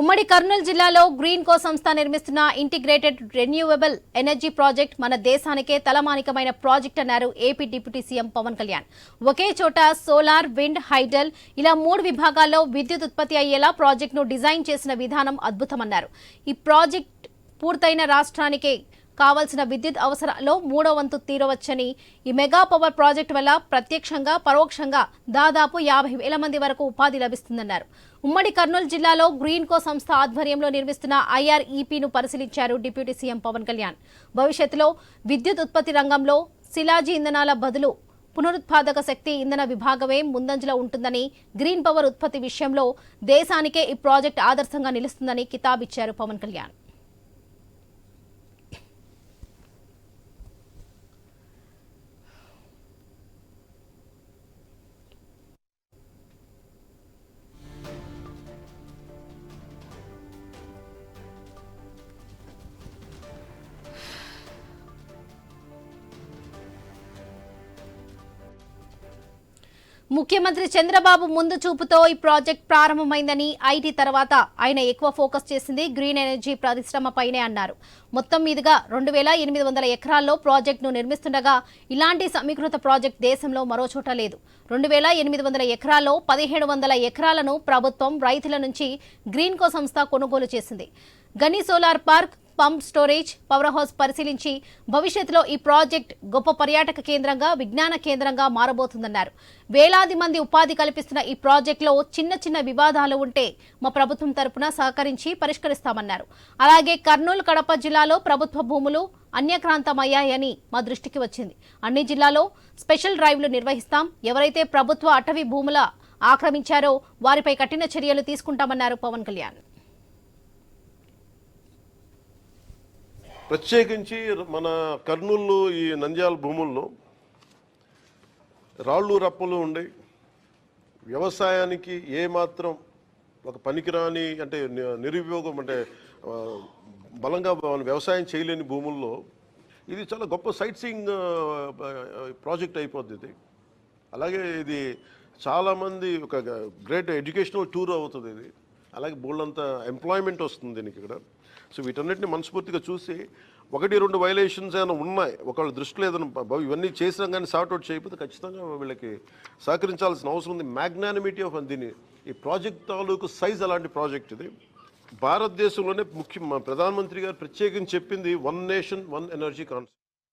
ఉమ్మడి కర్నూలు జిల్లాలో గ్రీన్ కో సంస్థ నిర్మిస్తున్న ఇంటిగ్రేటెడ్ రెన్యూవబుల్ ఎనర్జీ ప్రాజెక్ట్ మన దేశానికే తలమానికమైన ప్రాజెక్ట్ అన్నారు AP deputy CM Pawan Kalyan. ఒకే చోట సోలార్ విండ్ హైడల్ ఇలా మూడు విభాగాల్లో విద్యుత్ ఉత్పత్తి అయ్యేలా ప్రాజెక్టును డిజైన్ చేసిన విధానం అద్భుతమన్నారు. ఈ ప్రాజెక్ట్ పూర్తయిన రాష్ట్రానికే కావాల్సిన విద్యుత్ అవసరాల్లో మూడో వంతు తీరవచ్చని. ఈ మెగా పవర్ ప్రాజెక్టు వల్ల ప్రత్యక్షంగా పరోక్షంగా దాదాపు యాభై వేల మంది వరకు ఉపాధి లభిస్తుందన్నారు. ఉమ్మడి కర్నూలు జిల్లాలో గ్రీన్ కో సంస్థ ఆధ్వర్యంలో నిర్మిస్తున్న ఐఆర్ఈపీను పరిశీలించారు డిప్యూటీ సీఎం పవన్ కళ్యాణ్. భవిష్యత్తులో విద్యుత్ ఉత్పత్తి రంగంలో శిలాజీ ఇంధనాల బదులు పునరుత్పాదక శక్తి ఇంధన విభాగమే ముందంజలో ఉంటుందని గ్రీన్ పవర్ ఉత్పత్తి విషయంలో దేశానికే ఈ ప్రాజెక్ట్ ఆదర్శంగా నిలుస్తుందని కితాబిచ్చారు పవన్ కళ్యాణ్. ముఖ్యమంత్రి చంద్రబాబు ముందు చూపుతో ఈ ప్రాజెక్ట్ ప్రారంభమైందని ఐటీ తర్వాత ఆయన ఎక్కువ ఫోకస్ చేసింది గ్రీన్ ఎనర్జీ పరిశ్రమపైనే అన్నారు. మొత్తం మీదుగా రెండు వేల ఎనిమిది వందల ఎకరాల్లో ప్రాజెక్టును నిర్మిస్తుండగా ఇలాంటి సమీకృత ప్రాజెక్ట్ దేశంలో మరో చోట లేదు. రెండు వేల ఎనిమిది వందల ఎకరాల్లో పదిహేడు వందల ఎకరాలను ప్రభుత్వం రైతుల నుంచి గ్రీన్ కో సంస్థ కొనుగోలు చేసింది. Gani solar park pump storage power house పరిశీలించి భవిష్యత్తులో ఈ ప్రాజెక్ట్ గొప్ప పర్యాటక కేంద్రంగా విజ్ఞాన కేంద్రంగా మారబోతుందన్నారు. వేలాది మంది ఉపాధి కల్పిస్తున్న ఈ ప్రాజెక్టులో చిన్న చిన్న వివాదాలు ఉంటే మా ప్రభుత్వం తరపున సహకరించి పరిష్కరిస్తామన్నారు. అలాగే కర్నూలు కడప జిల్లాలో ప్రభుత్వ భూములు అన్యక్రాంతమయ్యాయని మా దృష్టికి వచ్చింది. అన్ని జిల్లాలో స్పెషల్ డ్రైవ్లు నిర్వహిస్తాం. ఎవరైతే ప్రభుత్వ అటవీ భూముల ఆక్రమించారో వారిపై కఠిన చర్యలు తీసుకుంటామన్నారు పవన్ కళ్యాణ్. ప్రత్యేకించి మన కర్నూలు ఈ నంద్యాల భూముల్లో రాళ్ళు రప్పలు ఉండి వ్యవసాయానికి ఏమాత్రం ఒక పనికిరాని అంటే నిరుపయోగం అంటే బలంగా వ్యవసాయం చేయలేని భూముల్లో ఇది చాలా గొప్ప సైట్ సీయింగ్ ప్రాజెక్ట్ అయిపోద్ది ఇది. అలాగే ఇది చాలామంది ఒక గ్రేట్ ఎడ్యుకేషనల్ టూర్ అవుతుంది ఇది. అలాగే బోల్డంత ఎంప్లాయ్మెంట్ వస్తుంది దీనికి ఇక్కడ సో వీటన్నిటిని మనస్ఫూర్తిగా చూసి ఒకటి రెండు వైలేషన్స్ ఏమైనా ఉన్నాయి ఒకవేళ దృష్టిలో ఏదైనా ఇవన్నీ చేసినా కానీ సార్ట్అవుట్ చేయకపోతే ఖచ్చితంగా వీళ్ళకి సహకరించాల్సిన అవసరం ఉంది. మ్యాగ్నానిమిటీ ఆఫ్ దీని ఈ ప్రాజెక్ట్ తాలూకు సైజ్ అలాంటి ప్రాజెక్ట్ ఇది. భారతదేశంలోనే ముఖ్య ప్రధానమంత్రి గారు ప్రత్యేకించి చెప్పింది one nation one energy concept